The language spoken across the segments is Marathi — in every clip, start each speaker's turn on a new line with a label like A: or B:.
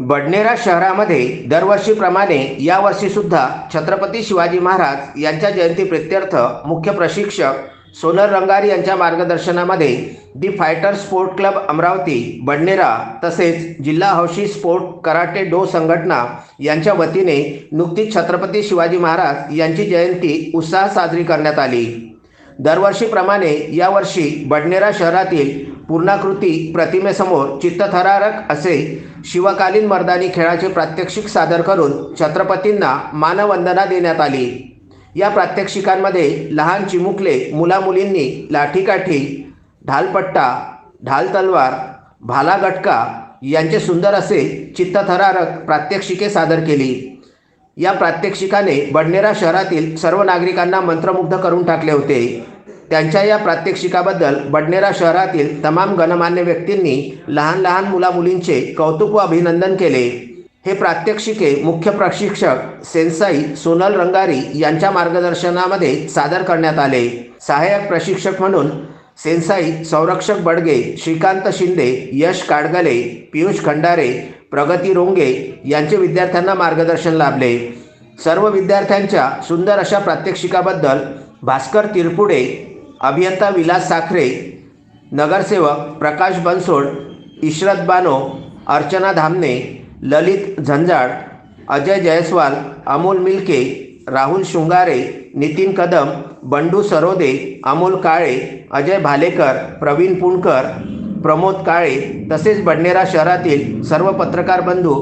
A: बडनेरा शहरामध्ये दरवर्षीप्रमाणे यावर्षी सुद्धा छत्रपती शिवाजी महाराज यांच्या जयंती प्रित्यर्थ मुख्य प्रशिक्षक सोनल रंगारी यांच्या मार्गदर्शनामध्ये the fighter sport club Amravati Badnera तसेच जिल्हा हौशी स्पोर्ट कराटे डो संघटना यांच्या वतीने नुकतीच छत्रपती शिवाजी महाराज यांची जयंती उत्साहात साजरी करण्यात आली. दरवर्षीप्रमाणे यावर्षी बडनेरा शहरातील पूर्णाकृती प्रतिमेसमोर चित्तथरारक असे शिवकालीन मर्दानी खेळाचे प्रात्यक्षिक सादर करून छत्रपतींना मानवंदना देण्यात आली. या प्रात्यक्षिकांमध्ये लहान चिमुकले मुलामुलींनी लाठीकाठी ढालपट्टा ढाल तलवार भाला गटका यांचे सुंदर असे चित्तथरारक प्रात्यक्षिके सादर केली. या प्रात्यक्षिकाने बडनेरा शहरातील सर्व नागरिकांना मंत्रमुग्ध करून टाकले होते. त्यांच्या या प्रात्यक्षिकाबद्दल बडनेरा शहरातील तमाम गणमान्य व्यक्तींनी लहान लहान मुलामुलींचे कौतुक व अभिनंदन केले. हे प्रात्यक्षिके मुख्य प्रशिक्षक सेन्साई सोनल रंगारी यांच्या मार्गदर्शनामध्ये सादर करण्यात आले. सहाय्यक प्रशिक्षक म्हणून सेन्साई संरक्षक बडगे श्रीकांत शिंदे यश काडगले पियुष खंडारे प्रगती रोंगे यांचे विद्यार्थ्यांना मार्गदर्शन लाभले. सर्व विद्यार्थ्यांच्या सुंदर अशा प्रात्यक्षिकाबद्दल भास्कर तिरपुडे अभियंता विलास साखरे नगरसेवक प्रकाश बनसोड इशरत बानो अर्चना धामणे ललित झंजाड अजय जयस्वाल अमोल मिल्के राहुल शृंगारे नितीन कदम बंडू सरोदे अमोल काळे अजय भालेकर प्रवीण पुणकर प्रमोद काळे तसेच बडनेरा शहरातील सर्व पत्रकार बंधू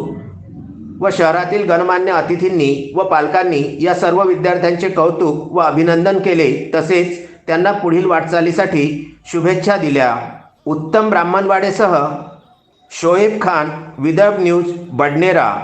A: व शहरातील गणमान्य अतिथींनी व पालकांनी या सर्व विद्यार्थ्यांचे कौतुक व अभिनंदन केले. तसेच त्यांना पुढील वाटचालीसाठी शुभेच्छा दिल्या. उत्तम ब्राह्मणवाडेसह शोएब खान विदर्भ न्यूज बडनेरा.